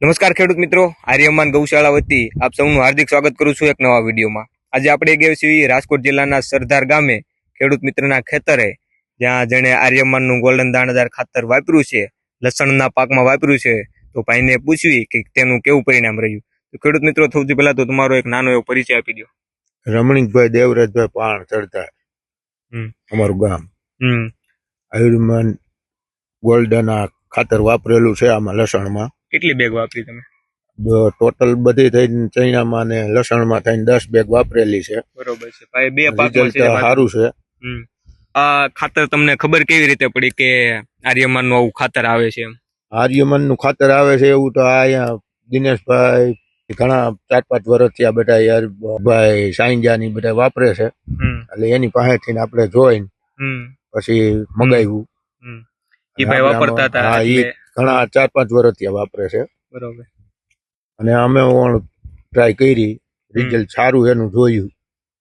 નમસ્કાર ખેડૂત મિત્રો. આર્યમાન ગૌશાળા વતી આપ સૌનું હાર્દિક સ્વાગત કરું છું એક નવા વિડીયોમાં. આજે આપણે ગયા છીએ રાજકોટ જિલ્લાના સરદાર ગામે ખેડૂત મિત્રના ખેતરે જ્યાં જેણે આર્યમાનનું ગોલ્ડન દાણાદાર ખાતર વાપર્યું છે લસણના પાકમાં વાપર્યું છે તો ભાઈને પૂછવી કે તેનું કેવું પરિણામ રહ્યું. તો ખેડૂત મિત્રો સૌથી પહેલા તો તમારો એક નાનો એવો પરિચય આપી દો. રમણીકભાઈ દેવરાજભાઈ પાણ ચડતા અમારું ગામ. હમ. આયુર્માન ગોલ્ડન ખાતર વાપરેલું છે આમાં લસણમાં. કેટલી બેગ વાપરી તમે? ટોટલ બધી થઈને ચૈણામાં ને લસણમાં થઈને દસ બેગ વાપરેલી છે. બરોબર છે. ભાઈ બે પાકમાં છે સારું છે. આ ખાતર તમને ખબર કેવી રીતે પડી કે આર્યમાનનું આવું ખાતર આવે છે આર્યમાન આર્યમનનું ખાતર આવે છે એવું તો અહીંયા દિનેશભાઈ ઘણા ચાર પાંચ વર્ષથી આ બધા યાર ભાઈ સાંજા ની બધા વાપરે છે. એટલે એની પાસેથી આપણે જોઈને પછી મગાવ્યું. એ ભાઈ વાપરતા હતા ઘણા ચાર પાંચ વર્ષથી વાપરે છે. બરોબર. અને અમે પણ ટ્રાય કરી. રિઝલ્ટ સારું એનું જોયું.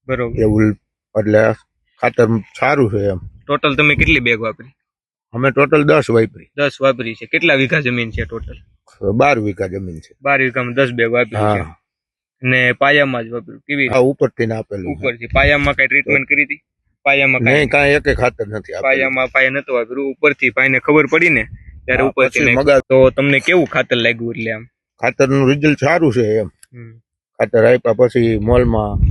બરોબર. એવું એટલે ખાતર સારું છે એમ. ટોટલ તમે કેટલી બેગ વાપરી? અમે ટોટલ દસ વાપરી. દસ વાપરી છે. કેટલા વીઘા જમીન છે ટોટલ બાર વીઘા જમીન છે. બાર વીઘામાં દસ બેગ વાપરી છે. હા. ને પાયામાં જ વાપર્યું. કેવી આ ઉપરથી આપેલું ઉપરથી. પાયામાં કઈ ટ્રીટમેન્ટ કરી હતી? પાયામાં કઈ? કાંઈ એકે ખાતર નથી પાયામાં પાયા નતો વાપર્યું. ઉપરથી ભાઈને ખબર પડી ને ત્યારે ઉપરથી મગા તો તમને કેવું ખાતર લાગ્યું એટલે આમ ખાતરનું રિઝલ્ટ સારું છે એમ. ખાતર આપ્યા પછી મોલમાં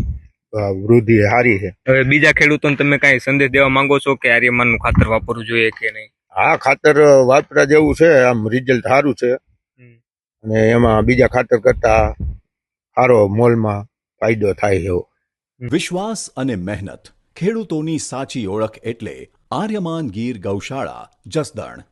વૃદ્ધિ સારી છે. હવે બીજા ખેડૂતોને તમે કઈ સંદેશ દેવા માંગો છો કે આર્યમાનનું ખાતર વાપરવું જોઈએ કે નહીં? હા ખાતર વાપરા જેવું છે આમ રિઝલ્ટ સારું છે. અને એમાં બીજા ખાતર કરતા સારો મોલમાં ફાયદો થાય એવો. વિશ્વાસ અને મહેનત. ખેડૂતોની સાચી ઓળખ એટલે આર્યમાન ગીર ગૌશાળા જસદણ.